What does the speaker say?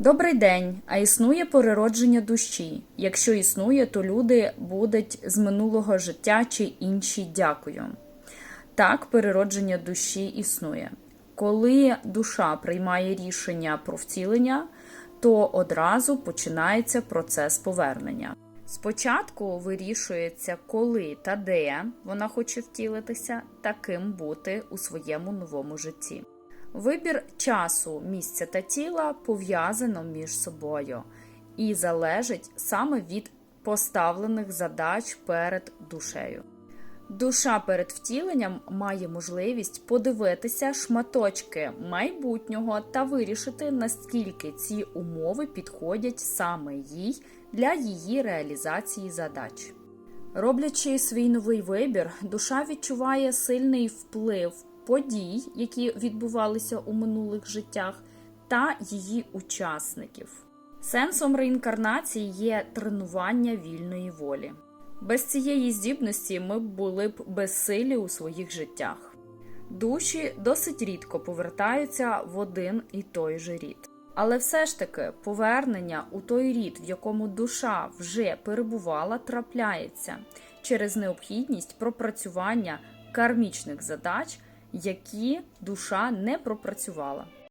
Добрий день. А існує переродження душі? Якщо існує, то люди будуть з минулого життя чи інші дякую. Так, переродження душі існує. Коли душа приймає рішення про втілення, то одразу починається процес повернення. Спочатку вирішується, коли та де вона хоче втілитися, таким бути у своєму новому житті. Вибір часу, місця та тіла пов'язано між собою і залежить саме від поставлених задач перед душею. Душа перед втіленням має можливість подивитися шматочки майбутнього та вирішити, наскільки ці умови підходять саме їй для її реалізації задач. Роблячи свій новий вибір, душа відчуває сильний вплив подій, які відбувалися у минулих життях, та її учасників. Сенсом реінкарнації є тренування вільної волі. Без цієї здібності ми були б безсилі у своїх життях. Душі досить рідко повертаються в один і той же рід. Але все ж таки повернення у той рід, в якому душа вже перебувала, трапляється через необхідність пропрацювання кармічних задач, які душа не пропрацювала.